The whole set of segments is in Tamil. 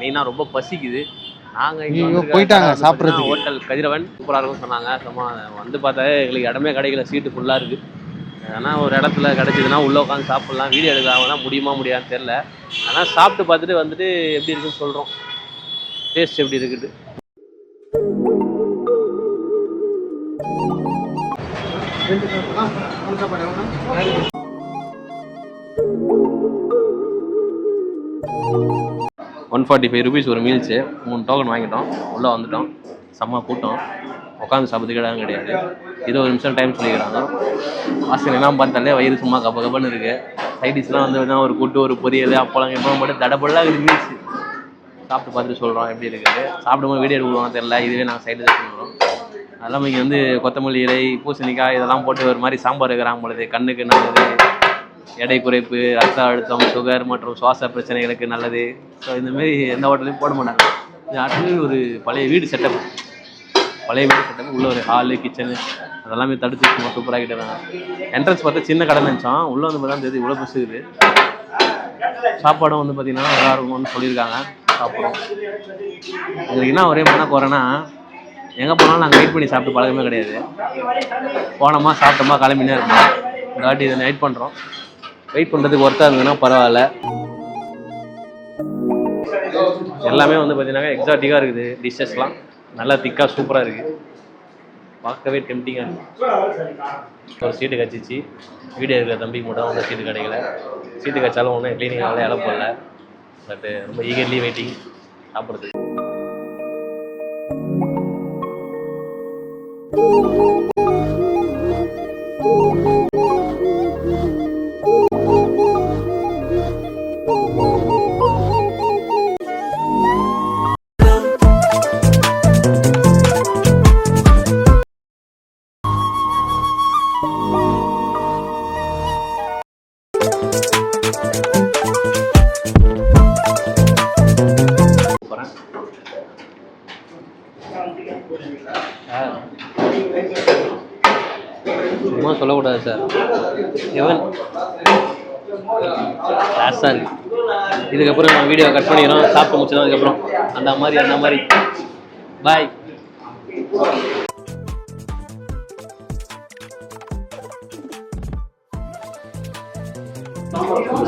மெயினாக ரொம்ப பசிக்குது. நாங்கள் ஐயோ, போயிட்டாங்க சாப்பிட்றதுக்கு. ஹோட்டல் கதிரவன் சூப்பராக இருக்கும்னு சொன்னாங்க. சும்மா வந்து பார்த்தாலே எங்களுக்கு இடமே கிடைக்கல சீட்டு ஃபுல்லாக இருக்குது ஆனால் ஒரு இடத்துல கிடைச்சதுன்னா உள்ளே உட்காந்து சாப்பிட்லாம். வீடியோ எடுக்கலாம் முடியுமா முடியாதுன்னு தெரில ஆனால் சாப்பிட்டு பார்த்துட்டு வந்துட்டு எப்படி இருக்குன்னு சொல்கிறோம் டேஸ்ட் எப்படி இருக்குது? ஒன் ஃபார்ட்டி ஃபைவ் ருபீஸ் ஒரு மீல்ஸு மூணு டோக்கன் வாங்கிட்டோம். உள்ளே வந்துட்டோம். செம்ம கூட்டம். உட்காந்து சாப்பிட்றதுக்கு இடம் கிடையாது. இருபது நிமிஷம் டைம் சொல்லிக்கிறாங்க. வாசல் என்ன பார்த்தாலே வயிறு சும்மா கப்ப கப்பன்னு இருக்குது சைடிஷ்லாம் வந்து ஒரு கூட்டு ஒரு பொரியல் அப்பளம் எப்பளம் போட்டு தடபுடலாக இருக்குது மீல்ஸ் சாப்பிட்டு பார்த்துட்டு சொல்கிறோம் எப்படி இருக்குது. சாப்பிடும்போது வீடியோ எடுக்கணும்னு தெரியல. இதுவே நாங்கள் சைடில் தான் சொல்கிறோம் அதெல்லாம் இங்கே வந்து கொத்தமல்லி இலை பூசணிக்காய் இதெல்லாம் போட்டு ஒரு மாதிரி சாம்பார் வைக்கிறாங்க பொழுது கண்ணுக்கு நல்லது. எடை குறைப்பு ரத்த அழுத்தம் சுகர் மற்றும் சுவாச பிரச்சனைகளுக்கு நல்லது. ஸோ இந்தமாரி எந்த ஹோட்டலையும் போட மாட்டாங்க. இந்த ஆக்சுவலி ஒரு பழைய வீடு செட்டப் பழைய வீடு செட்டப் உள்ள ஒரு ஹாலு கிச்சனு அதெல்லாமே தடுத்து சும்மா சூப்பராகிட்டு கிட்டாங்க என்ட்ரன்ஸ் பார்த்தா சின்ன கடை நினச்சோம். உள்ளே வந்து பார்த்தா தெரியுது இவ்வளோ பெருசு இருக்குது சாப்பாடும் வந்து பார்த்திங்கன்னா நல்லா இருக்கும்னு சொல்லியிருக்காங்க. சாப்பிட்றோம். எங்களுக்கு என்ன ஒரே மன குறைனா எங்கே போனாலும் நாங்கள் வெயிட் பண்ணி சாப்பிட்டு பழக்கமே கிடையாது. போனோமா சாப்பிட்டோமா கிளம்பினே இருப்போம். இந்த வாட்டி இதை நைட் பண்ணுறோம் வெயிட் பண்ணுறதுக்கு ஒர்த்தாக இருந்ததுன்னா பரவாயில்ல. எல்லாமே வந்து பார்த்தீங்கன்னா எக்ஸாட்டிக்காக இருக்குது. டிஷ்ஷஸ்லாம் நல்லா திக்காக சூப்பராக இருக்குது பார்க்கவே டெம்டிங்காக இருக்குது ஒரு சீட்டு கச்சிச்சு. வீடியோ இருக்கிற தம்பிக்கு மட்டும் வந்து சீட்டு கிடைக்கல. சீட்டு கச்சாலும் ஒன்றும் க்ளீனிங்கால இடம் போடல பட்டு ரொம்ப ஈகர்லி வெயிட்டிங் சாப்பிட்றதுக்கு. போகிறேன் சும்மா சொல்லக்கூடாது சார். எவன் கிளாஸாக இருக்கு இதுக்கப்புறம் நான் வீடியோ கட் பண்ணிடுறோம். சாப்பிட்டு முடிச்சதும் அதுக்கப்புறம் அந்த மாதிரி அந்த மாதிரி. பாய்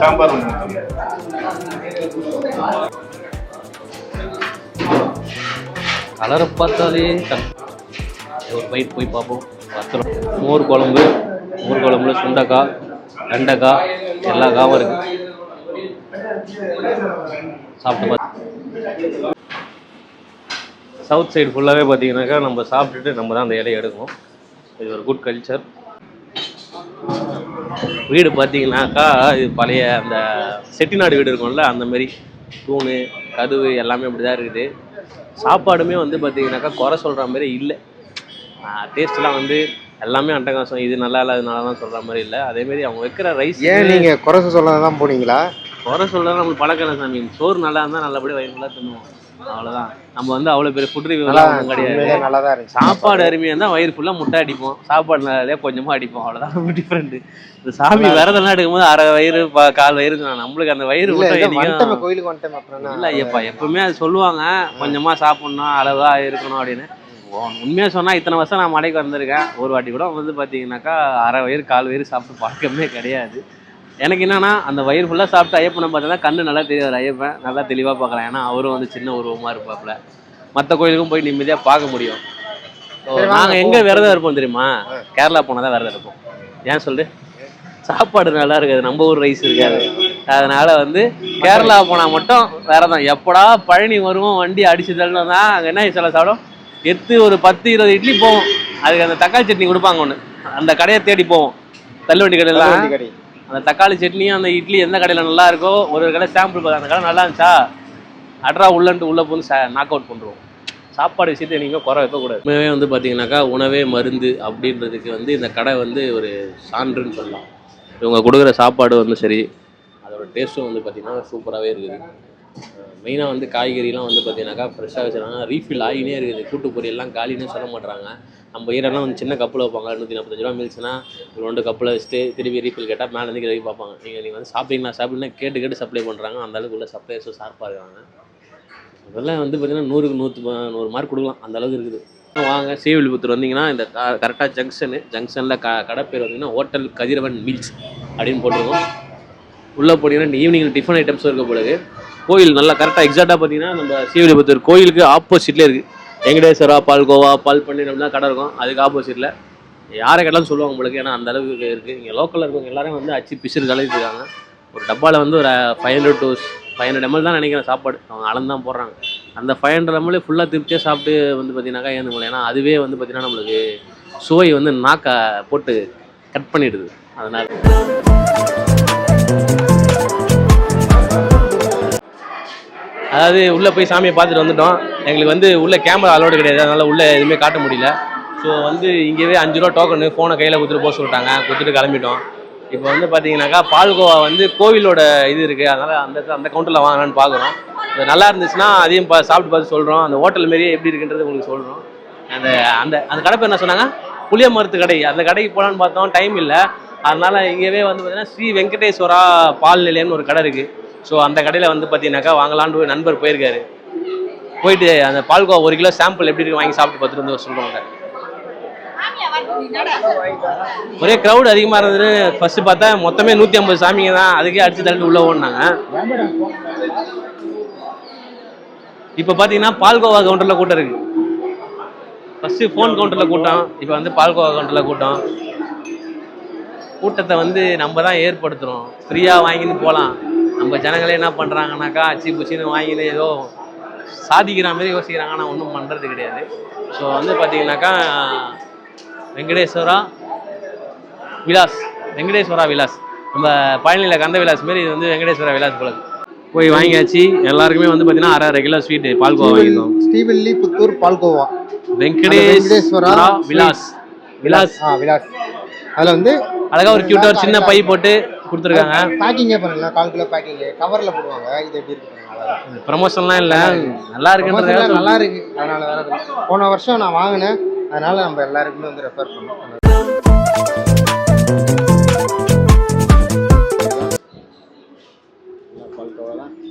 சாம்பார் கலரை பார்த்தாலே ஒரு பைட் போய் பார்ப்போம். வத்தலம் மோர் குழம்பு மோர் குழம்புல சுண்டக்காய் வெண்டைக்காய் எல்லா காவும் இருக்கு. சாப்பிட்டு சவுத் சைடு ஃபுல்லாகவே பார்த்தீங்கன்னாக்கா நம்ம சாப்பிட்டுட்டு நம்ம தான் அந்த இலையை எடுக்கணும். இது ஒரு குட் கல்ச்சர் வீடு பார்த்தீங்கன்னாக்கா இது பழைய அந்த செட்டிநாடு வீடு இருக்கும்ல அந்த மாதிரி தூண் கதவு எல்லாமே அப்படி தான் இருக்குது. சாப்பாடுமே வந்து பார்த்தீங்கன்னாக்கா குறை சொல்கிற மாதிரி இல்லை. டேஸ்ட்லாம் வந்து எல்லாமே அட்டகாசம் இது நல்லா இல்லை அது நல்லா தான் சொல்கிற மாதிரி இல்லை. அதேமாரி அவங்க வைக்கிற ரைஸ் ஏன் நீங்க குறை சொல்ல தான் போனீங்களா? குறை சொல்ல நம்மளுக்கு பழக்கம் சாமி. சோறு நல்லா இருந்தால் நல்லபடியாக வயிறு ஃபுல்லாக தின்னுவோம். அவ்வளோதான் நம்ம வந்து அவ்வளோ பெரிய ஃபுட் ரிவ்யூ நல்லா கிடையாது. நல்லா தான் இருந்துச்சு சாப்பாடு அருமையாக இருந்தால் வயிறு ஃபுல்லாக முட்டை அடிப்போம். சாப்பாடு நிறைய கொஞ்சமாக அடிப்போம். அவ்வளோதான் டிஃப்ரெண்ட் இந்த சாமி விரதம்லாம் எடுக்கும்போது அரை வயிறு கால் வயிறு. நம்மளுக்கு அந்த வயிறு கோயிலுக்கு என்ன? இல்லை ஐயப்பா எப்பவுமே அது சொல்லுவாங்க. கொஞ்சமாக சாப்பிட்ணும் அளவாக இருக்கணும் அப்படின்னு. உண்மையாக சொன்னால் இத்தனை வருஷம் நான் மலைக்கு வந்திருக்கேன். ஒரு வாட்டி கூட வந்து பார்த்தீங்கன்னாக்கா அரை வயிறு கால் வயிறு சாப்பிட்டு பழக்கமே கிடையாது. எனக்கு என்னன்னா அந்த வயிறு ஃபுல்லாக சாப்பிட்டு ஐயப்பனை பார்த்தா கண்ணு நல்லா தெரியாது ஐயப்பன். நல்லா தெளிவாக பார்க்கலாம். ஏன்னா அவரும் வந்து சின்ன உருவமாக இருப்பாப்புல. மற்ற கோயிலுக்கும் போய் நிம்மதியாக பார்க்க முடியும். நாங்கள் எங்கே. விரதம் இருப்போம் தெரியுமா? கேரளா போனால் தான் விரதம் இருப்போம். ஏன் சொல்லு? சாப்பாடு நல்லா இருக்காது. நம்ம ஊர் ரைஸ் இருக்காது. அதனால வந்து கேரளா போனால் மட்டும் விரதம். எப்படா பழனி வருவோம் வண்டி அடிச்சு தள்ளணும் தான் அங்கே என்ன சில சாப்பிடும்? எத்து ஒரு பத்து இருபது இட்லி போவோம். அதுக்கு அந்த தக்காளி சட்னி கொடுப்பாங்க ஒன்று அந்த கடையை தேடி போவோம். தள்ளுவண்டி கடையிலாம் வண்டி கடை. அந்த தக்காளி சட்னியும் அந்த இட்லி எந்த கடையில் நல்லா இருக்கோ ஒரு ஒரு கடை சாம்பிள் பார்த்து அந்த கடை நல்லா இருந்துச்சா? அட்ரா உள்ளன்ட்டு உள்ளே போந்து நாக் அவுட் பண்ணுறோம் சாப்பாடு விஷயத்தை நீங்கள் குறை வைக்கக்கூடாது. உண்மையாகவே வந்து பார்த்தீங்கன்னாக்கா உணவே மருந்து அப்படின்றதுக்கு வந்து இந்த கடை வந்து ஒரு சான்றுன்னு சொல்லலாம். இவங்க கொடுக்குற சாப்பாடு வந்து சரி அதோட டேஸ்ட்டும் வந்து பார்த்தீங்கன்னா சூப்பராகவே இருக்குது. மெயினாக வந்து காய்கறிலாம் வந்து பார்த்தீங்கன்னாக்கா ஃப்ரெஷ்ஷாக வச்சுருக்காங்க. ரீஃபில் ஆகினே இருக்குது. கூட்டு பொரியல்லாம் காலினே சொல்ல மாட்றாங்க. நம்ம ஈரெல்லாம் வந்து சின்ன கப்பில் வைப்பாங்க. நூற்றி நாற்பத்தஞ்சு ரூபா மீல்ஸ்னா ரெண்டு கப்பில் வச்சுட்டு திருப்பி ரீஃபில் கேட்டால் மேலே இருந்து கீழே பார்ப்பாங்க நீங்கள் நீங்கள் வந்து சாப்பிட்டீங்களா சாப்பிட்டீங்கன்னா கேட்டு கேட்டு சப்ளை பண்ணுறாங்க அந்த அளவுக்கு உள்ள சப்ளைஸும் ஷார்ப்பாக இருக்காங்க. அதெல்லாம் வந்து பார்த்தீங்கன்னா நூறுக்கு நூற்று நூறு மார்க் கொடுக்கலாம். அந்த அளவுக்கு இருக்குது. வாங்க ஸ்ரீவில்லிபுத்தூர் வந்தீங்கன்னா இந்த கரெக்டாக ஜங்ஷனு ஜங்ஷனில் க கடை பேர் வந்தீங்கன்னா ஹோட்டல் கதிரவன் மீல்ஸ் அப்படின்னு போட்டிருக்கோம். உள்ளே போனீங்கன்னா ஈவினிங் டிஃபன் ஐட்டம்ஸும் இருக்க போலது கோயில் நல்லா கரெக்டாக எக்ஸாக்டாக பார்த்தீங்கன்னா நம்ம சீவிலிபுத்தூர் கோயிலுக்கு ஆப்போசிட்லேயே இருக்குது வெங்கடேஸ்வரா பால்கோவா பால் பன்னீர் அப்படின்னா கடை இருக்கும். அதுக்கு ஆப்போசிட்டில் யாரை கேட்டாலும் சொல்லுவாங்க உங்களுக்கு. ஏன்னா அந்த அளவுக்கு இருக்குது இங்கே லோக்கலில் இருக்கவங்க எல்லாரும் வந்து அச்சு பிசுறு கலக்கிட்டு இருக்காங்க. ஒரு டப்பாவில் வந்து ஒரு five hundred to five hundred ML தான் நினைக்கிறேன் சாப்பாடு. அவங்க அளந்து தான் போடுறாங்க. அந்த ஃபைவ் ஹண்ட்ரட் எம்எல்ஏ ஃபுல்லாக திருப்தியாக சாப்பிட்டு வந்து பார்த்தீங்கன்னாக்கா ஏந்து ஏன்னா அதுவே வந்து பார்த்தீங்கன்னா நம்மளுக்கு சுவை வந்து நாக்கை போட்டு கட் பண்ணிடுது. அதனால் அதாவது உள்ளே போய் சாமியை பார்த்துட்டு வந்துட்டோம். எங்களுக்கு வந்து உள்ளே கேமரா அலோடு கிடையாது. அதனால் உள்ளே எதுவுமே காட்ட முடியல. ஸோ வந்து இங்கேயே அஞ்சு ரூபா டோக்கனு ஃபோனை கையில் கொடுத்துட்டு போக சொல்லிட்டாங்க. கொடுத்துட்டு கிளம்பிட்டோம். இப்போ வந்து பார்த்தீங்கன்னாக்கா பால்கோவா வந்து கோவிலோட இது இருக்குது அதனால் அந்த அந்த கவுண்டரில் வாங்கலான்னு பார்க்குறோம். இது நல்லா இருந்துச்சுன்னா அதையும் பா சாப்பிட்டு பார்த்து சொல்கிறோம் அந்த ஹோட்டல் மாரியே எப்படி இருக்குன்றது உங்களுக்கு சொல்கிறோம் அந்த அந்த அந்த கடை பேர் என்ன சொன்னாங்க? புளிய மருத்து கடை. அந்த கடைக்கு போகலான்னு பார்த்தோம். டைம் இல்லை. அதனால் இங்கேயே வந்து பார்த்தீங்கன்னா ஸ்ரீ வெங்கடேஸ்வரா பால் நிலையம்னு ஒரு கடை இருக்குது ஸோ அந்த கடையில் வந்து பார்த்தீங்கன்னாக்கா வாங்கலான்னு ஒரு நண்பர் போயிருக்காரு. போயிட்டு அந்த பால்கோவா ஒரு கிலோ சாம்பிள் எப்படி இருக்கு வாங்கி சாப்பிட்டு பார்த்துட்டு வந்து சொல்லுவாங்க. ஒரே க்ரௌட் அதிகமாக இருந்தது. ஃபர்ஸ்ட் பார்த்தா மொத்தமே நூற்றி ஐம்பது சாமிங்க தான் அதுக்கே அடிச்சு தள்ளி உள்ளே ஓடினாங்க. இப்போ பார்த்தீங்கன்னா பால்கோவா கவுண்டரில் கூட்டம் இருக்கு. ஃபர்ஸ்ட் ஃபோன் கவுண்டரில் கூட்டம் இப்போ வந்து பால்கோவா கவுண்டரில் கூட்டம். கூட்டத்தை வந்து நம்ம தான் ஏற்படுத்துகிறோம் ஃப்ரீயாக வாங்கின்னு போகலாம் நம்ம ஜனங்களே என்ன பண்ணுறாங்கனாக்கா அச்சி புச்சின்னு வாங்கின்னு ஏதோ சாதிக்கிற மாதிரி யோசிக்கிறாங்க. ஆனால் ஒன்றும் பண்ணுறது கிடையாது. ஸோ வந்து பார்த்தீங்கன்னாக்கா வெங்கடேஸ்வரா விலாஸ் வெங்கடேஸ்வரா விலாஸ். நம்ம பழனியில் கந்த விலாஸ் மாரி இது வந்து வெங்கடேஸ்வரா விலாஸ் போல. போய் வாங்கியாச்சு. எல்லாருக்குமே வந்து பார்த்தீங்கன்னா அரை அரை கிலோ ஸ்வீட்டு பால்கோவா வாங்கியிருந்தோம். ஸ்ரீவில்லி புத்தூர் பால்கோவா வெங்கடேஸ்வரா விலாஸ். விலாஸ். ஆ விலாஸ். அதில் வந்து அழகா ஒரு கியூட்டா ஒரு சின்ன பை போட்டு கொடுத்துருக்காங்க. பேக்கிங்கே பாருங்களேன் கால் கிலோ பேக்கிங்கு கவரில் போடுவாங்க. இது எப்படி இருக்கு பாருங்க. ப்ரமோஷன்லாம் இல்லை. நல்லா இருக்குன்றதுக்காக நல்லா இருக்கு. அதனால வேற. போன வருஷம் நான் வாங்கினேன். அதனால நம்ம எல்லாருக்குமே வந்து ரெஃபர் பண்ணோம்.